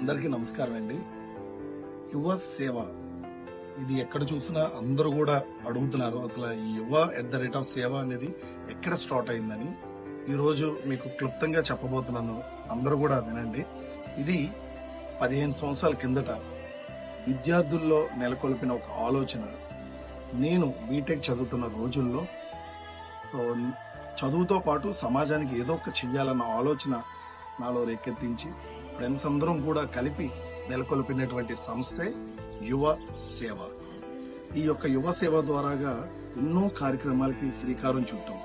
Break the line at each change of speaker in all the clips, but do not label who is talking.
అందరికీ నమస్కారం అండి. యువ సేవ. ఇది ఎక్కడ చూసినా అందరూ కూడా అడుగుతున్నారు. అసలు ఈ యువ ఎట్ ద రేట్ ఆఫ్ సేవ అనేది ఎక్కడ స్టార్ట్ అయిందని. ఈరోజు మీకు క్లుప్తంగా చెప్పబోతున్నాను. అందరూ కూడా వినండి. ఇది పదిహేను సంవత్సరాల కిందట విద్యార్థుల్లో నెలకొల్పిన ఒక ఆలోచన. నేను బీటెక్ చదువుతున్న రోజుల్లో చదువుతో పాటు సమాజానికి ఏదో ఒక చెయ్యాలన్న ఆలోచన నాలో రేకెత్తించి ఫ్రెండ్స్ అందరం కూడా కలిపి నెలకొల్పినటువంటి సంస్థే యువ సేవ. ఈ యొక్క యువ సేవ ద్వారాగా ఎన్నో కార్యక్రమాలకి శ్రీకారం చుట్టాం.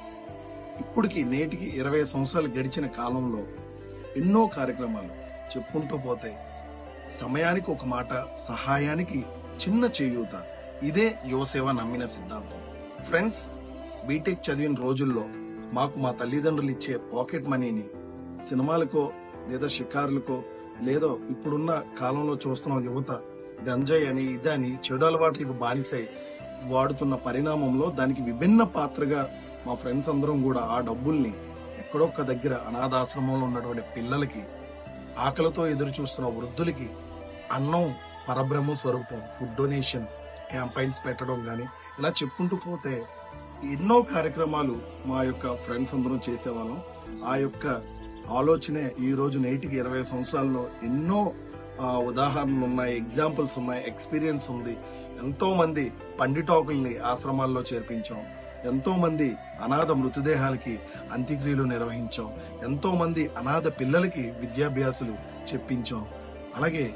ఇప్పటికి నేటికి ఇరవై సంవత్సరాలు గడిచిన కాలంలో ఎన్నో కార్యక్రమాలు చెప్పుకుంటూ పోతే సమయానికి ఒక మాట సహాయానికి చిన్న చేయూత. ఇదే యువసేవ నమ్మిన సిద్ధాంతం. ఫ్రెండ్స్ బీటెక్ చదివిన రోజుల్లో మాకు మా తల్లిదండ్రులు ఇచ్చే పాకెట్ మనీని సినిమాలకో లేదా షికారులకో లేదో ఇప్పుడున్న కాలంలో చూస్తున్న యువత గంజాయి అని ఇదని చెడు అలవాట్లకు బానిసై వాడుతున్న పరిణామంలో దానికి విభిన్న పాత్రగా మా ఫ్రెండ్స్ అందరం కూడా ఆ డబ్బుల్ని ఎక్కడొక్క దగ్గర అనాథాశ్రమంలో ఉన్నటువంటి పిల్లలకి ఆకలితో ఎదురు చూస్తున్న వృద్ధులకి అన్నం పరబ్రహ్మ స్వరూపం ఫుడ్ డొనేషన్ క్యాంపైన్స్ పెట్టడం కానీ ఇలా చెప్పుకుంటూ పోతే ఎన్నో కార్యక్రమాలు మా యొక్క ఫ్రెండ్స్ అందరం చేసేవాళ్ళం. ఆ యొక్క ఆలోచనే ఈ రోజు నేటికి ఇరవై సంవత్సరాల్లో ఎన్నో ఉదాహరణలు ఉన్నాయి ఎగ్జాంపుల్స్ ఉన్నాయి ఎక్స్పీరియన్స్ ఉంది. ఎంతో మంది పండిటాకుల్ని ఆశ్రమాల్లో చేర్పించాం. ఎంతో మంది అనాథ మృతదేహాలకి అంత్యక్రియలు నిర్వహించాం. ఎంతో మంది అనాథ పిల్లలకి విద్యాభ్యాసులు చెప్పించాం. అలాగే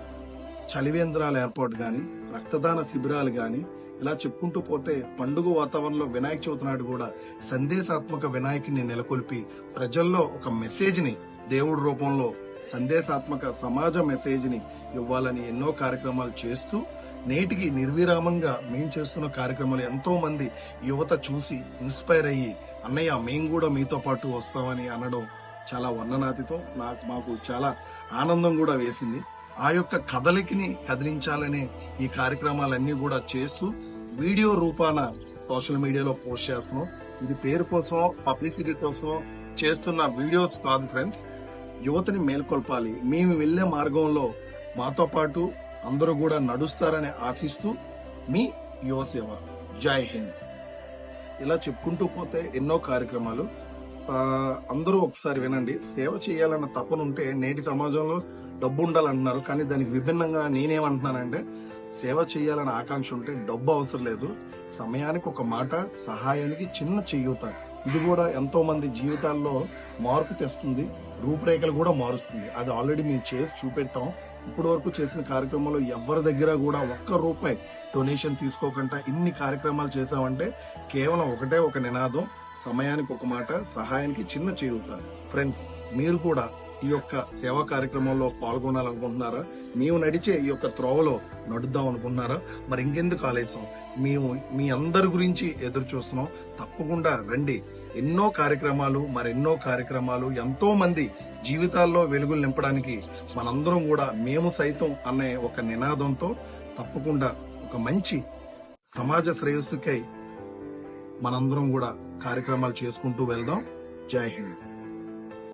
చలివేంద్రాల ఏర్పాటు కానీ రక్తదాన శిబిరాలు కానీ ఇలా చెప్పుకుంటూ పోతే పండుగ వాతావరణంలో వినాయక చవితి నాడు కూడా సందేశాత్మక వినాయకుని నెలకొల్పి ప్రజల్లో ఒక మెసేజ్ని దేవుడి రూపంలో సందేశాత్మక సమాజ మెసేజ్ని ఇవ్వాలని ఎన్నో కార్యక్రమాలు చేస్తూ నేటికి నిర్విరామంగా మేము చేస్తున్న కార్యక్రమాలు ఎంతో మంది యువత చూసి ఇన్స్పైర్ అయ్యి అన్నయ్య మేము కూడా మీతో పాటు వస్తామని అనడం చాలా వర్ణనాతితో. నాకు మాకు చాలా ఆనందం కూడా వేసింది. ఆ యొక్క కదలికిని కదిలించాలనే ఈ కార్యక్రమాలన్నీ కూడా చేస్తూ వీడియో రూపాన సోషల్ మీడియాలో పోస్ట్ చేస్తున్నాం. ఇది పేరు కోసం పబ్లిసిటీ కోసం చేస్తున్న వీడియోస్ కాదు ఫ్రెండ్స్. యువతని మేల్కొల్పాలి. మేము వెళ్ళే మార్గంలో మాతో పాటు అందరూ కూడా నడుస్తారని ఆశిస్తూ మీ యువ సేవ. జై హింద్. ఇలా చెప్పుకుంటూ పోతే ఎన్నో కార్యక్రమాలు. అందరూ ఒకసారి వినండి. సేవ చేయాలన్న తపన ఉంటే నేటి సమాజంలో డబ్బు ఉండాలంటున్నారు కానీ దానికి విభిన్నంగా నేనేమంటున్నానంటే సేవ చేయాలని ఆకాంక్ష ఉంటే డబ్బు అవసరం లేదు. సమయానికి ఒక మాట సహాయానికి చిన్న చెయ్యూత ఇది కూడా ఎంతో మంది జీవితాల్లో మార్పు తెస్తుంది. రూపురేఖలు కూడా మారుస్తుంది. అది ఆల్రెడీ మేము చేసి చూపెట్టాం. ఇప్పటి వరకు చేసిన కార్యక్రమంలో ఎవరి దగ్గర కూడా ఒక్క రూపాయి డొనేషన్ తీసుకోకుండా ఇన్ని కార్యక్రమాలు చేశామంటే కేవలం ఒకటే ఒక నినాదం. సమయానికి ఒక మాట సహాయానికి చిన్న చేయూత. ఫ్రెండ్స్ మీరు కూడా ఈ యొక్క సేవా కార్యక్రమంలో పాల్గొనాలనుకుంటున్నారా? మేము నడిచే ఈ యొక్క త్రోవలో నడుద్దాం అనుకుంటున్నారా? మరి ఇంకెందుకు ఆలస్యం? మేము మీ అందరి గురించి ఎదురు చూస్తున్నాం. తప్పకుండా రండి. ఎన్నో కార్యక్రమాలు మరెన్నో కార్యక్రమాలు ఎంతో మంది జీవితాల్లో వెలుగులు నింపడానికి మనందరం కూడా మేము సైతం అనే ఒక నినాదంతో తప్పకుండా ఒక మంచి సమాజ శ్రేయస్సుకై మనందరం కూడా కార్యక్రమాలు చేసుకుంటూ వెళ్దాం. జై హింద్.